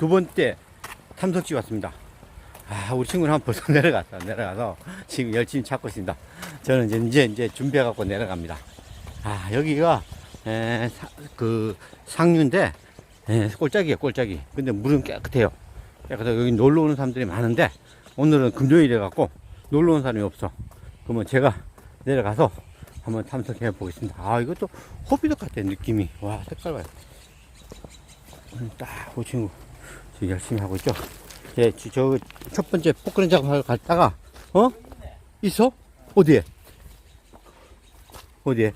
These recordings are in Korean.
두 번째 탐석지 왔습니다. 아, 우리 친구는 한번 벌써 내려갔어. 내려가서 지금 열심히 찾고 있습니다. 저는 이제, 이제, 이제 준비해갖고 내려갑니다. 아, 여기가, 에, 사- 그, 상류인데, 에, 꼴짝이에요, 꼴짝이. 근데 물은 깨끗해요. 깨끗해서 여기 놀러 오는 사람들이 많은데, 오늘은 금요일이라갖고 놀러 오는 사람이 없어. 그러면 제가 내려가서 한번 탐색해 보겠습니다. 아, 이것도 호비덕 같아, 느낌이. 와, 색깔 봐요. 음, 딱, 그 친구. 지금 열심히 하고 있죠. 예, 저, 저, 첫 번째 포크렌 작업하러 갔다가, 어? 있어? 어디에? 어디에?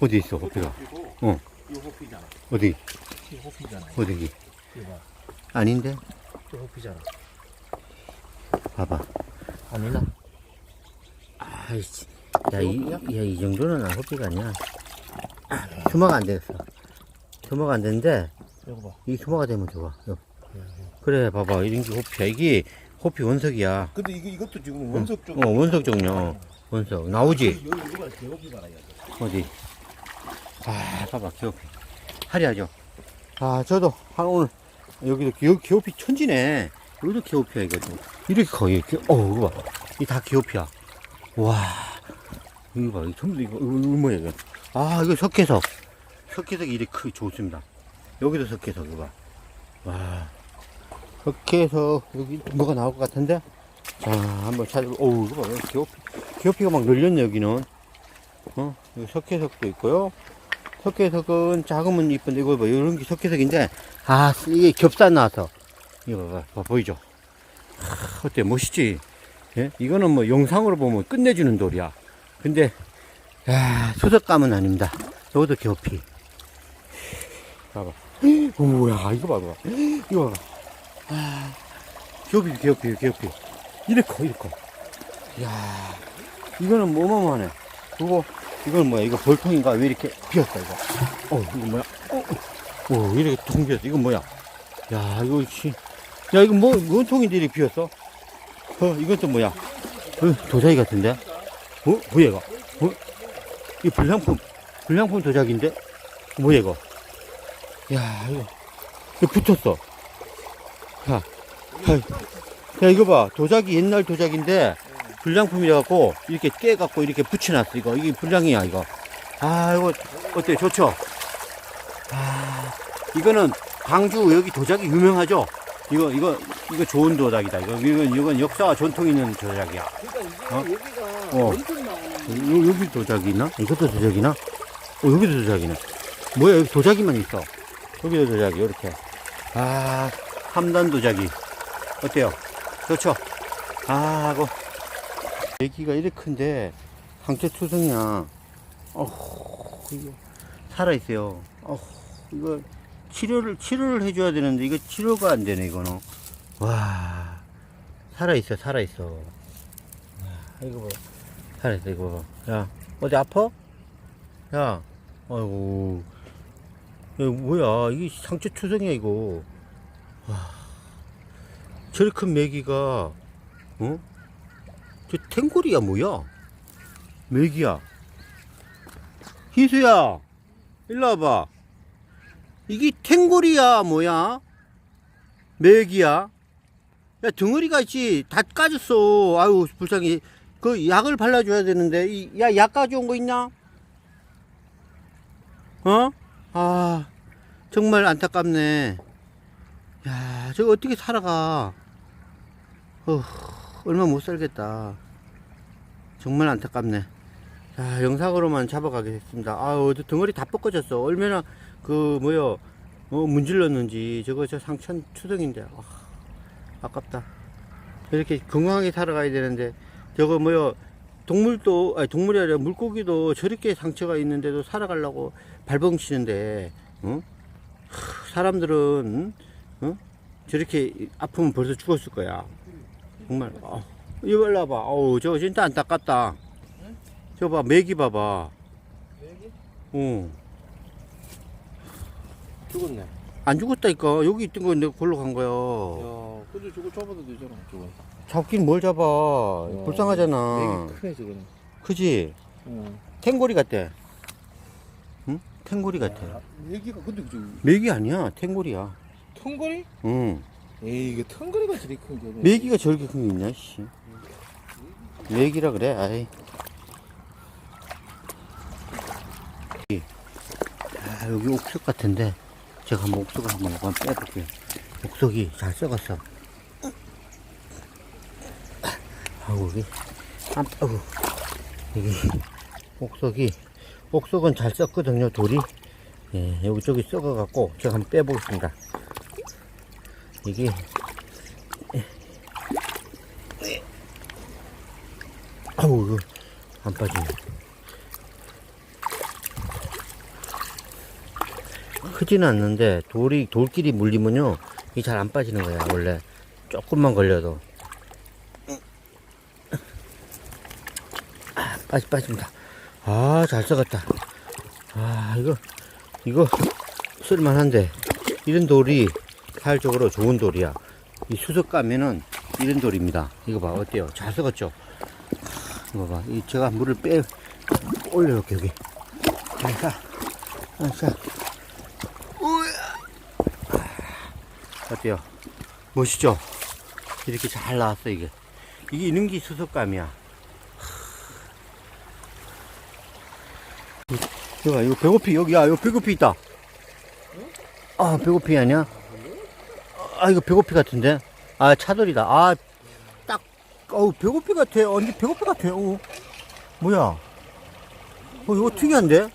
어디 있어, 호피가? 어, 호피잖아. 어디? 호피잖아. 어디? 이거 봐. 아닌데? 호피잖아. 봐봐. 아니나? 아이씨. 야, 이, 야, 이 정도는 안 호피가 아니야. 수마가 안 되겠어. 수마가 안 되는데, 이거 봐. 이 수마가 되면 좋아. 요. 그래, 봐봐. 이런 게 호피야. 이게 호피 원석이야. 근데 이거 이것도 지금 원석 쪽. 어, 원석 종류. 원석. 나오지? 여기 이거 개호피 봐라. 이거. 어디? 아, 봐봐, 기호피. 화려하죠? 아, 저도, 한 오늘, 여기도 기호, 기호피 천지네. 여기도 기호피야, 이것도. 이렇게 커, 이렇게. 어, 이거 봐. 이다 기호피야. 와. 이거 봐, 이거 전부 다 이거, 이거, 이거 뭐야, 이거. 아, 이거 석회석. 석회석이 이렇게 크, 좋습니다. 여기도 석회석, 이거 봐. 와. 석회석, 여기 뭐가 나올 것 같은데? 자, 한번 찾아보, 어우, 이거 봐. 기호피, 기호피가 막 늘렸네, 여기는. 어, 여기 석회석도 있고요. 석회석은 작으면 이쁜데, 이거 봐. 이런 게 석회석인데, 아, 이게 겹산 나와서. 이거 봐, 봐 보이죠? 하, 어때, 멋있지? 예? 이거는 뭐 영상으로 보면 끝내주는 돌이야. 근데, 야, 수석감은 아닙니다. 이것도 겹피. 봐봐. 우야, 이거 봐봐. 이거 봐봐. 아, 겹피, 겹피, 겹피. 이래 커, 이래 커. 이야, 이거는 뭐 어마어마하네. 그거, 이건 뭐야? 이거 벌통인가? 왜 이렇게 비었어, 이거? 어, 이거 뭐야? 어, 어, 어, 이렇게 통 비었어. 이건 뭐야? 야, 이거, 씨. 야, 이거 뭐, 뭔 통인데 이렇게 비었어? 어, 이건 또 뭐야? 어, 도자기 같은데? 어, 뭐야, 이거? 어? 이 불량품, 불량품 도자기인데? 뭐야, 이거? 야, 이거, 이거 붙었어. 야, 야, 야, 이거 봐. 도자기, 옛날 도자기인데, 불량품이라갖고, 이렇게 깨갖고, 이렇게 붙여놨어, 이거. 이게 불량이야, 이거. 아, 이거, 어때? 좋죠? 아, 이거는, 광주, 여기 도자기 유명하죠? 이거, 이거, 이거 좋은 도자기다. 이거, 이건, 이건 역사와 전통 있는 도자기야. 그러니까 어? 여기가 어. 요, 여기 도자기 있나? 이것도 도자기나? 어, 여기도 도자기네. 뭐야, 여기 도자기만 있어. 여기도 도자기, 이렇게. 아, 함단 도자기. 어때요? 좋죠? 아, 하고. 애기가 이렇게 큰데, 상체 투성이야. 어후, 이거, 살아있어요. 어후, 이거, 치료를, 치료를 해줘야 되는데, 이거 치료가 안 되네, 이거는. 와, 살아있어, 살아있어. 와, 이거 봐. 살아있어, 이거 봐봐. 야, 어디 아파? 야, 아이고. 야, 뭐야, 이게 상처 투성이야, 이거. 와. 저리 큰 메기가, 어? 저 탱골이야, 뭐야? 메기야. 희수야, 일로 와봐. 이게 탱골이야, 뭐야? 메기야? 야, 덩어리가 있지. 다 까졌어. 아유, 불쌍해. 그 약을 발라줘야 되는데, 이, 야, 약 가져온 거 있냐? 어? 아, 정말 안타깝네. 야, 저거 어떻게 살아가. 어, 얼마 못 살겠다. 정말 안타깝네. 자, 영상으로만 잡아가겠습니다. 아우, 저 덩어리 다 뻗어졌어. 얼마나, 그, 뭐요, 어, 문질렀는지. 저거 저 상천 추정인데. 아, 아깝다. 이렇게 건강하게 살아가야 되는데, 저거 뭐요, 동물도, 아니, 동물이 아니라 물고기도 저렇게 상처가 있는데도 살아가려고 발벙치는데, 어? 하, 사람들은, 어? 저렇게 아프면 벌써 죽었을 거야. 정말, 어. 이거 일로 와봐. 어우, 저거 진짜 안타깝다. 저거 봐, 메기 봐봐. 여기 어. 죽었네. 안 죽었다니까. 여기 있던 거 내가 골로 간 거야. 야, 근데 저거 잡아도 되잖아. 저거. 잡긴 뭘 잡아. 야, 불쌍하잖아. 크네 저거는. 그지? 어. 탱고리 같대. 응? 탱고리 같아. 메기가 근데 저 메기 아니야. 탱고리야. 텅거리? 응. 에이 이게 텅거리가 저리 큰 게. 메기가 저렇게 큰 게 있냐, 씨. 메기라 그래, 아이. 아, 여기 옥석 같은데, 제가 옥석을 한번, 한번 빼볼게요. 옥석이 잘 썩었어. 아우, 여기, 아, 아우, 여기, 옥석이, 옥석은 잘 썩거든요, 돌이. 예, 여기 저기 썩어갖고, 제가 한번 빼보겠습니다. 이게, 아우, 이거, 안 빠지네. 크지는 않는데, 돌이, 돌끼리 물리면요, 이게 잘안 빠지는 거야, 원래. 조금만 걸려도. 아, 빠지, 빠집니다. 아, 잘 썩었다. 아, 이거, 이거, 쓸만한데. 이런 돌이 사회적으로 좋은 돌이야. 이 수석 가면은 이런 돌입니다. 이거 봐, 어때요? 잘 썩었죠? 이거 봐. 이 제가 물을 빼 올려놓게 여기. 자, 자, 자. 우야. 어때요? 멋있죠? 이렇게 잘 나왔어 이게. 이게 이능기 수석감이야. 이거 봐, 이거 배고피 여기 야. 이거 배고피 있다. 아 배고피 아니야? 아 이거 배고피 같은데? 아 차돌이다. 아 딱, 어우 배고피 같아. 언니 배고피 같아. 어 뭐야? 어 이거 특이한데?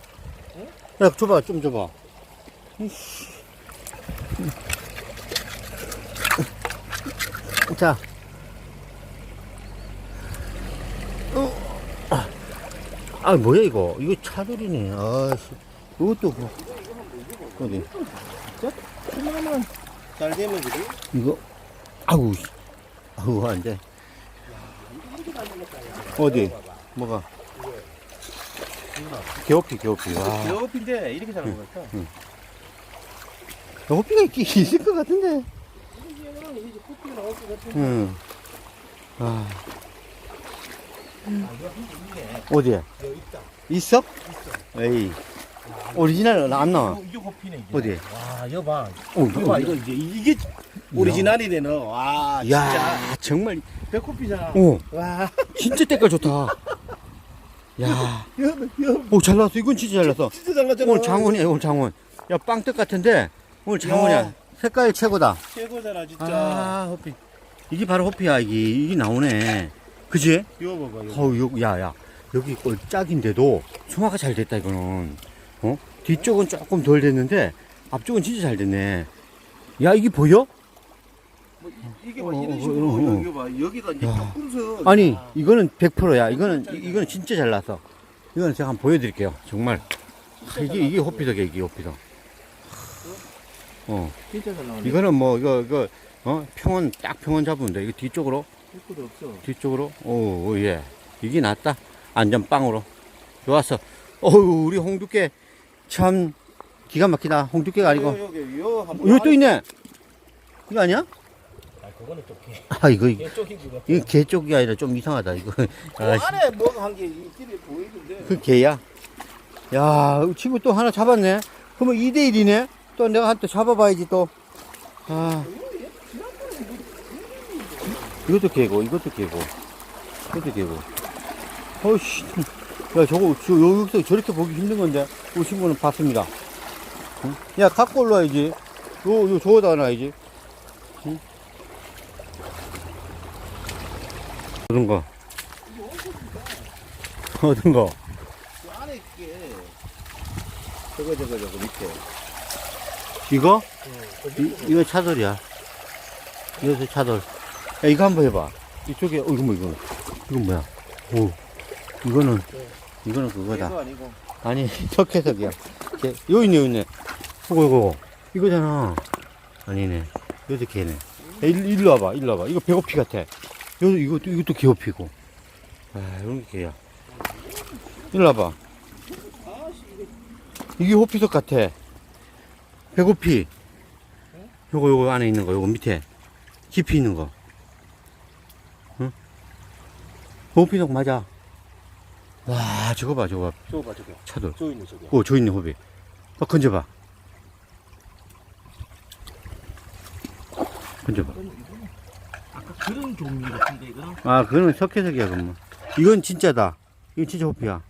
야 줘봐 좀 줘봐. 이씨. 자. 어. 아, 아 뭐야 이거? 이거 차돌이네. 아씨. 이것도 뭐. 어디? 하나만 잘 되면 그지? 이거 아우 씨. 아우 안 돼 어디 뭐가 개호피 개호피 와 개업인데 이렇게 자란 것 같아. 개호피가 있을 것 같은데 이게 이제 코피가 나올 것 같은. 응. 아. 어디에 여기 있다. 있어? 에이 오리지널 안 나와 이게 코피네 이게. 어디? 와 이거 봐. 어, 이거 봐 이거 이제 이게 오리지널이네 너. 와 진짜. 야 정말 배코피잖아. 어 와. 진짜 때깔 좋다 야 여보 여보 오, 잘 나왔어. 이건 진짜 잘 나왔어. 진짜 잘 나잖아. 오늘 장원이야, 오늘 장원. 야, 빵떡 같은데, 오늘 장원이야. 야. 색깔 최고다. 최고잖아 진짜. 아, 호피. 이게 바로 호피야, 이게. 이게 나오네. 그지? 이거 봐봐 이거. 어우, 요, 야, 야. 여기 꼴 짝인데도 송화가 잘 됐다, 이거는. 어? 뒤쪽은 조금 덜 됐는데, 앞쪽은 진짜 잘 됐네. 야, 이게 보여? 뭐 이- 이게 봐 어, 이런 어, 식으로 어, 어. 여기 봐 여기가 이제 야. 아니, 이거는 100%야. 이거는, 이- 이거는 진짜 잘 났어. 이거는 제가 한번 보여드릴게요. 정말. 아, 이게, 이게 호피덕이야, 이게 호피덕. 어. 진짜 잘 나오네. 이거는 뭐 이거 이거 어 평원 딱 평원 잡으면 돼. 이거 뒤쪽으로 할 것도 없어. 뒤쪽으로 오, 오, 예 이게 낫다 안전 빵으로 좋았어. 어우 우리 홍두깨 참 기가 막히다. 홍두깨가 아니고 여기 여기 요 한번. 여기 또 있네. 이거 아니야? 아 그거는 좀 개. 아 이거 이거 개 쪽인 것 같아. 이거 개 쪽이 아니라 좀 이상하다 이거. 그 아, 안에 뭐가 한게 있길래 보이던데. 그 개야? 야, 이 친구 또 하나 잡았네. 그러면 2대1이네? 또 내가 한테 잡아봐야지 또. 아. 이것도 개고, 이것도 개고, 이것도 개고. 어이씨. 야, 저거, 저, 여기서 저렇게 보기 힘든 건데, 우리 친구는 봤습니다. 응? 야, 갖고 올라와야지. 요, 요, 저거다 놔야지. 응? 어떤 거? 어떤 거? 그 안에 게 저거 저거 저거 밑에. 이거? 그 이, 이거 차돌이야. 이것도 차돌. 야, 이거 한번 해봐. 이쪽에, 어, 이거 뭐, 이거. 이건 뭐야? 오. 이거는, 이거는 그거다. 이거 아니고. 아니, 석회석이야. 개, 여기 있네, 여기 있네. 이거, 이거. 이거잖아. 아니네. 이것도 개네. 야, 일, 일로 와봐, 일로 와봐. 이거 배고피 같아. 요, 이것도, 이것도 개고피고. 아, 이런 게 개야. 일로 와봐. 이게 호피석 같아. 배고피. 요거, 요거 안에 있는 거, 요거 밑에. 깊이 있는 거. 응? 호피석 맞아. 와, 저거 봐, 저거 봐. 저거 봐 저거. 차돌. 저 있네 저거. 오, 저 있네, 호비. 어, 건져봐. 건져봐. 아까 그런 종류 같은데 이거는 아, 그거는 석회석이야, 그러면. 이건 진짜다. 이건 진짜 호피야.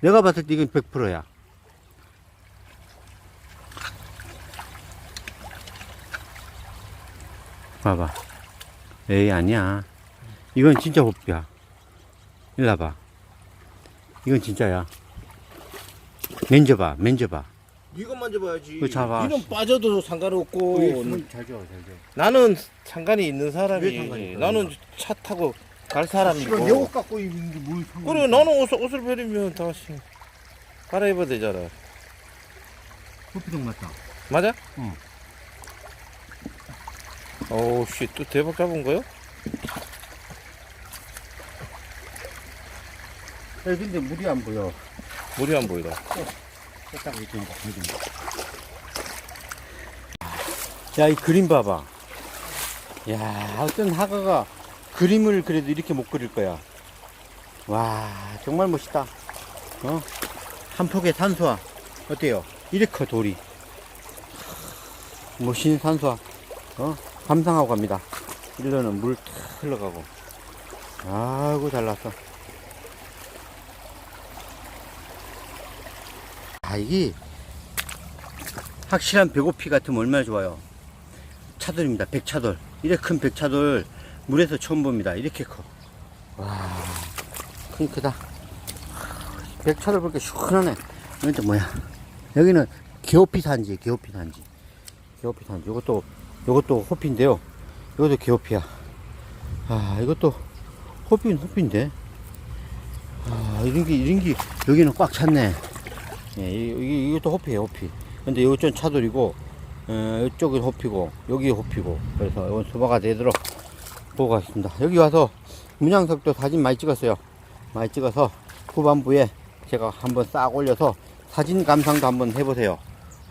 내가 봤을 때 이건 100%야. 봐봐. 에이, 아니야. 이건 진짜 호피야. 일로 와봐. 이건 진짜야. 만져봐, 만져봐. 이거 만져봐야지. 이거 잡아. 이는 빠져도 상관없고 잘 줘, 잘 줘. 나는 상관이 있는 왜 사람이 상관이 있어, 나는 차 타고 갈 사람이고 내옷 갖고 입는 게뭘 그래 나는 옷, 옷을 버리면 다시 갈아입어야 되잖아 호피동 맞다. 맞아? 응. 어우 씨또 대박 잡은 거요? 야, 근데 물이 안 보여. 물이 안 보이다 딱 이렇게 이제 그림. 야, 이 그림 봐봐. 야, 어떤 하가가 그림을 그래도 이렇게 못 그릴 거야. 와, 정말 멋있다. 어? 한 폭의 산수화. 어때요? 이렇게 커, 돌이. 멋있는 산수화. 어? 감상하고 갑니다. 일로는 물 탁 흘러가고. 아이고, 잘 났어. 아, 이게 확실한 배고피 같으면 얼마나 좋아요. 차돌입니다. 백차돌. 이렇게 큰 백차돌 물에서 처음 봅니다. 이렇게 커. 와, 큰 크다. 백차돌 보니까 시원하네. 이건 또 뭐야? 여기는 개호피 산지, 개호피 산지. 개호피 산지. 이것도, 이것도 호피인데요. 이것도 개호피야. 아, 이것도 호피는 호피인데. 아, 이런 게, 이런 게, 여기는 꽉 찼네. 예, 이, 이, 이것도 호피예요, 호피. 근데 이쪽은 차돌이고, 어, 이쪽은 호피고, 여기 호피고. 그래서 이건 수박가 되도록 보고 가겠습니다. 여기 와서 문양석도 사진 많이 찍었어요. 많이 찍어서 후반부에 제가 한번 싹 올려서 사진 감상도 한번 해보세요.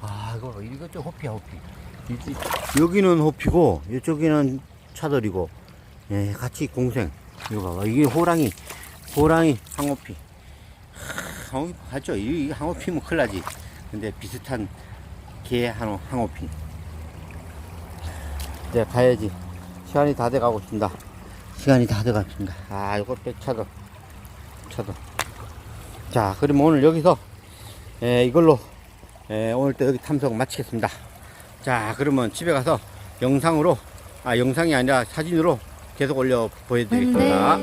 아, 이거, 이것도 호피야, 호피. 여기는 호피고, 이쪽에는 차돌이고, 예, 같이 공생. 이거 봐봐. 이게 호랑이, 호랑이 항호피. 항호피 하죠. 이, 이 항호피면 큰일 나지. 근데 비슷한 개 항호, 항호피. 이제 가야지. 시간이 다 돼가고 있습니다. 시간이 다 돼갔습니다. 아, 이거 백차도. 차도. 자, 그러면 오늘 여기서, 에, 이걸로, 에, 오늘 또 여기 탐석 마치겠습니다. 자, 그러면 집에 가서 영상으로, 아, 영상이 아니라 사진으로 계속 올려 보여드리겠습니다.